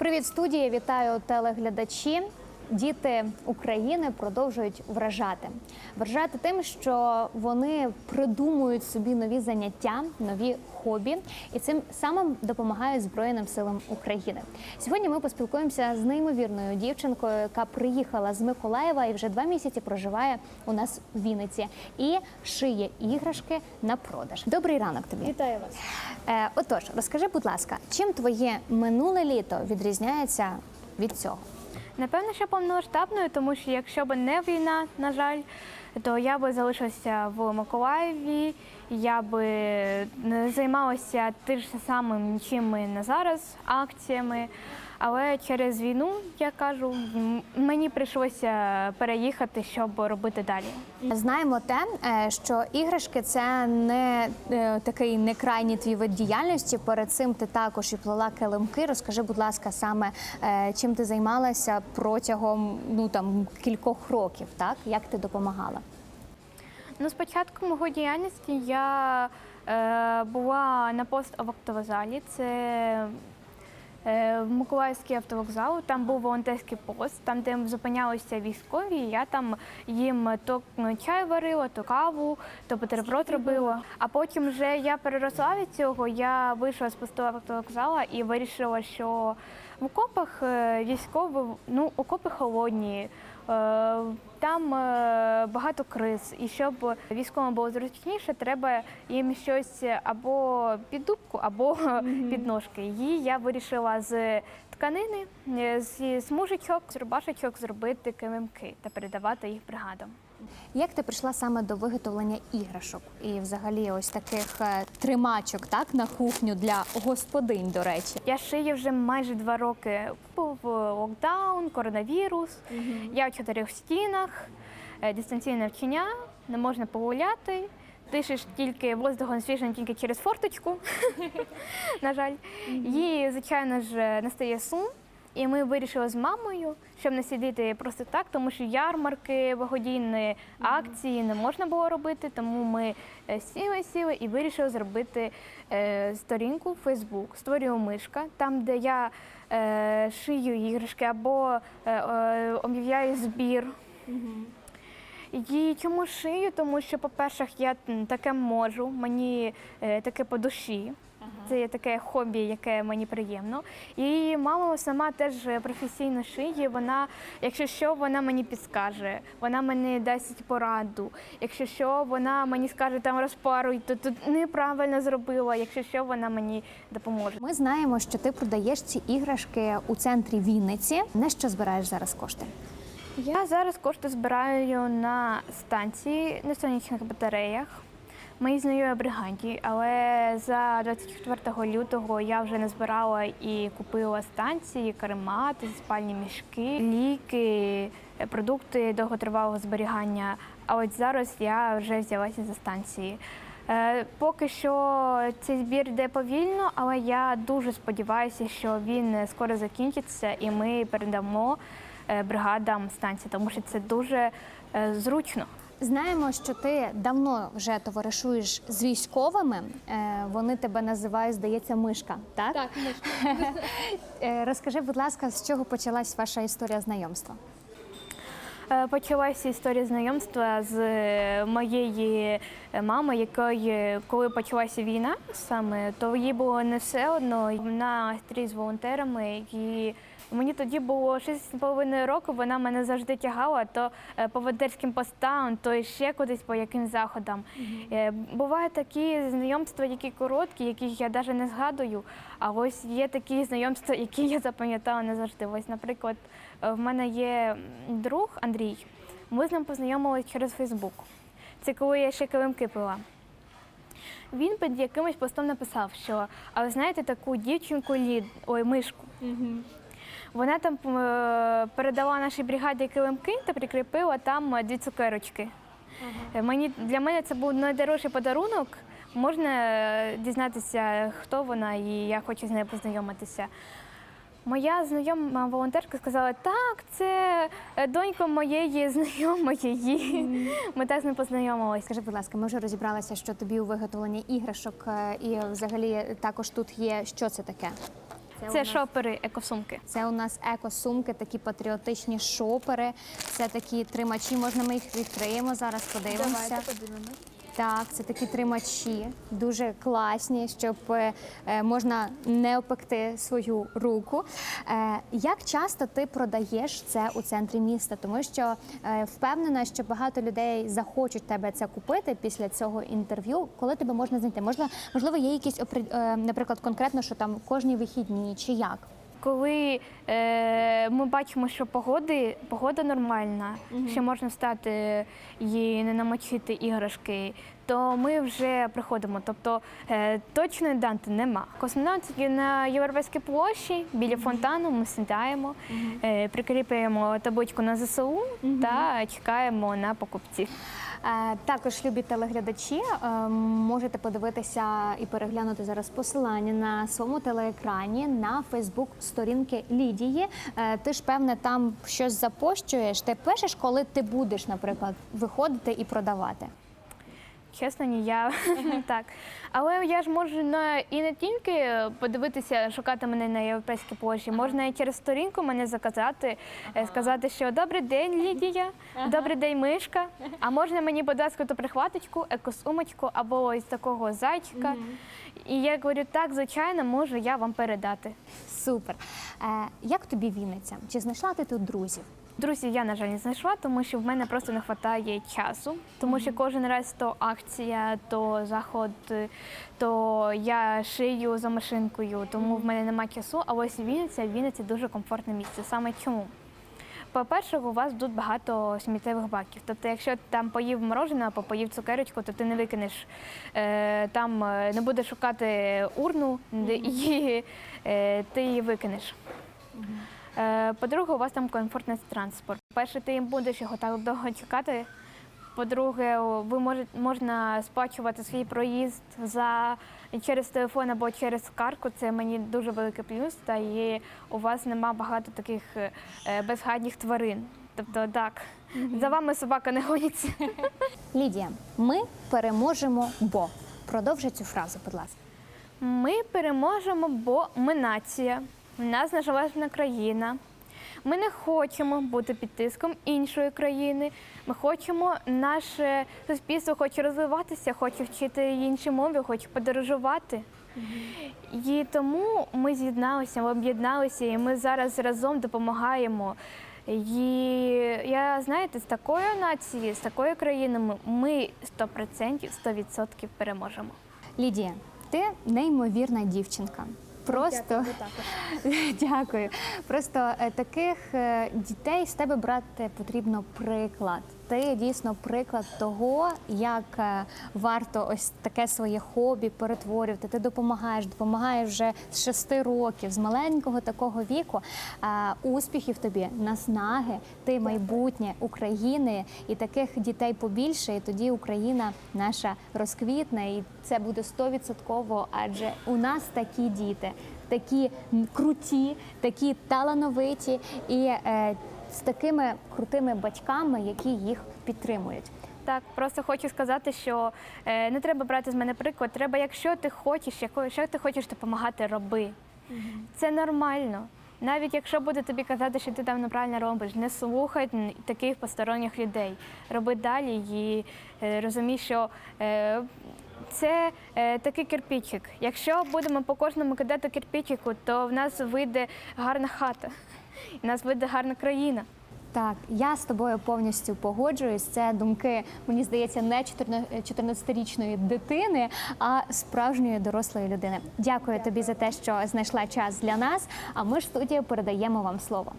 Привіт, студія! Вітаю телеглядачі. Діти України продовжують вражати. Вражати тим, що вони придумують собі нові заняття, нові хобі, і цим самим допомагають Збройним силам України. Сьогодні ми поспілкуємося з неймовірною дівчинкою, яка приїхала з Миколаєва і вже два місяці проживає у нас в Вінниці і шиє іграшки на продаж. Добрий ранок тобі. Вітаю вас. Е, отож, розкажи, будь ласка, чим твоє минуле літо відрізняється від цього? Напевно, що повномасштабною, тому що якщо б не війна, на жаль, то я би залишилася в Миколаєві, я би не займалася тим самим, чим ми на зараз акціями. Але через війну, я кажу, мені прийшлося переїхати, щоб робити далі. Знаємо те, е, що іграшки це не е, такий не крайній твій вид діяльності. Перед цим ти також і плела килимки. Розкажи, будь ласка, саме е, чим ти займалася протягом ну там кількох років, так як ти допомагала? Ну, спочатку мого діяльності я е, була на поставтовокзалі. Це е, в Миколаївський автовокзал. Там був волонтерський пост, там, де зупинялися військові. і Я там їм то чай варила, то каву, то бутерброд робила. А потім вже я переросла від цього. Я вийшла з посту автовокзала і вирішила, що в окопах е, військові, ну, окопи холодні. Е, Там е, багато криз, і щоб військовим було зручніше, треба їм щось або під дубку, або під ножки. Її я вирішила з тканини, з зі смужечок, з рубашечок зробити килимки та передавати їх бригадам. Як ти прийшла саме до виготовлення іграшок і взагалі ось таких е, тримачок, так на кухню для господинь, до речі? Я шию вже майже два роки. Був локдаун, коронавірус. Я в чотирьох стінах, е, дистанційне навчання, не можна погуляти. Дишиш тільки воздухом свіжим тільки через форточку, на жаль. І, звичайно ж, настає сум. І ми вирішили з мамою, щоб не сидіти просто так, тому що ярмарки, благодійні акції не можна було робити. Тому ми е, сіли, сіли і вирішили зробити е, сторінку в Facebook Створюю мишка, там, де я е, шию іграшки або об'являю збір. І чому шию? Тому що, по-перше, я таке можу, мені таке по душі. Це є таке хобі, яке мені приємно. І мама сама теж професійно шиє. Вона, якщо що, вона мені підскаже, вона мені дасть пораду. Якщо що, вона мені скаже там розпаруй, то тут неправильно зробила. Якщо що, вона мені допоможе. Ми знаємо, що ти продаєш ці іграшки у центрі Вінниці. На що збираєш зараз кошти? Я зараз кошти збираю на станції на сонячних батареях. Моїй знайомій бригаді, але за 24 лютого я вже не збирала і купила станції, каремати, спальні мішки, ліки, продукти довготривалого зберігання. А от зараз я вже взялася за станції. Е, Поки що цей збір йде повільно, але я дуже сподіваюся, що він скоро закінчиться і ми передамо е, бригадам станції, тому що це дуже е, зручно. Знаємо, що ти давно вже товаришуєш з військовими. Е, Вони тебе називають, здається, мишка. Так, Так, Е, розкажи, будь ласка, з чого почалась ваша історія знайомства? Е, Почалася історія знайомства з моєї мами, якої, коли почалася війна саме, то їй було не все одно. Вона стрій з волонтерами, і мені тоді було 6,5 року. Вона мене завжди тягала то е, по волонтерським постам, то ще кудись по якимсь заходам. Е, Бувають такі знайомства, які короткі, яких я навіть не згадую. А ось є такі знайомства, які я запам'ятала не завжди. Ось, наприклад, е, в мене є друг Андрій. Ми з ним познайомилися через Фейсбук. Це коли я ще килимки пила. Він під якимось постом написав, що а ви знаєте таку дівчинку лід, ой, мишку. Вона там е, передала нашій бригаді килимки та прикріпила там е, дві цукерочки. Е, Мені для мене це був найдорожчий подарунок. Можна дізнатися, хто вона, і я хочу з нею познайомитися. Моя знайома волонтерка сказала, так, це донька моєї знайомої. її». Ми так з ним познайомилися. Скажи, будь ласка, ми вже розібралися, що тобі у виготовленні іграшок і взагалі також тут є. Що це таке? Це шопери екосумки. Це у нас екосумки, такі патріотичні шопери. Це такі тримачі. Можна ми їх відкриємо зараз, подивимося. подивимось. Так, це такі тримачі, дуже класні, щоб е, е, можна не опекти свою руку. Е, як часто ти продаєш це у центрі міста? Тому що впевнена, що багато людей захочуть тебе це купити після цього інтерв'ю. Коли тебе можна знайти? Можливо, можливо, є якісь наприклад, конкретно, що там кожні вихідні чи як? Коли е, ми бачимо, що погоди, погода нормальна, що можна встати і не намочити іграшки, то ми вже приходимо. Тобто е, точної данти нема. Космонавтики на європейській площі біля фонтану ми сідаємо, е, прикріплюємо табличку на ЗСУ та чекаємо на покупців. Е, Також, любі телеглядачі, е, можете подивитися і переглянути зараз посилання на своєму телеекрані на Фейсбук сторінки Лідії. Е, Ти ж певне там щось запощуєш. Ти пишеш, коли ти будеш, наприклад, виходити і продавати. Чесно, ні, я так. Але я ж можу на і не тільки подивитися, шукати мене на європейській площі, можна і через сторінку мене заказати, е, сказати, що добрий день, Лідія, добрий день, мишка. А можна мені, будь ласка, ту прихваточку, екосумочку або ось такого зайчика. І я говорю, так, звичайно, можу я вам передати. Супер. Е, Як тобі Вінниця? Чи знайшла ти тут друзів? Друзів я, на жаль, не знайшла, тому що в мене просто не вистачає часу. Тому що кожен раз то акція, то заход, то я шию за машинкою, тому в мене немає часу. А ось Вінниця, Вінниця дуже комфортне місце. Саме чому? По-перше, у вас тут багато сміттєвих баків. Тобто, якщо ти там поїв мороженого або поїв цукерочку, то ти не викинеш е, там, е, не будеш шукати урну, і е, ти її викинеш. Е, По-друге, у вас там комфортний транспорт. Перше, ти їм будеш його так довго чекати. По-друге, ви можете можна сплачувати свій проїзд за через телефон або через картку. Це мені дуже великий плюс. Та і у вас нема багато таких е, безхатніх тварин. Тобто, так, за вами собака не гониться. Лідія, ми переможемо, бо продовжи цю фразу, будь ласка. Ми переможемо, бо ми нація. В нас незалежна країна. Ми не хочемо бути під тиском іншої країни. Ми хочемо, наше суспільство хоче розвиватися, хоче вчити інші мови, хоче подорожувати. І тому ми з'єдналися, ми об'єдналися, і ми зараз разом допомагаємо. І я знаєте, з такою нацією, з такою країною ми 100%, 100% переможемо. Лідія, ти неймовірна дівчинка. Просто дякую. Просто е, таких е, дітей з тебе брати потрібно приклад. Ти дійсно приклад того, як е, варто ось таке своє хобі перетворювати. Ти допомагаєш, допомагаєш вже з шести років, з маленького такого віку. Е, Успіхів тобі, наснаги, ти майбутнє України, і таких дітей побільше, і тоді Україна наша розквітне, і це буде стовідсотково, адже у нас такі діти, такі круті, такі талановиті і е, з такими крутими батьками, які їх підтримують. Так, просто хочу сказати, що е, не треба брати з мене приклад. Треба, якщо ти хочеш, яко- якщо ти хочеш допомагати, роби. Це нормально. Навіть якщо буде тобі казати, що ти там неправильно робиш, не слухай таких посторонніх людей. Роби далі і е, розумій, що е, це е, такий кирпичик. Якщо будемо по кожному кидати кирпичику, то в нас вийде гарна хата, в нас вийде гарна країна. Так, я з тобою повністю погоджуюсь. Це думки, мені здається, не 14-річної дитини, а справжньої дорослої людини. Дякую тобі за те, що знайшла час для нас. А ми ж студія передаємо вам слово.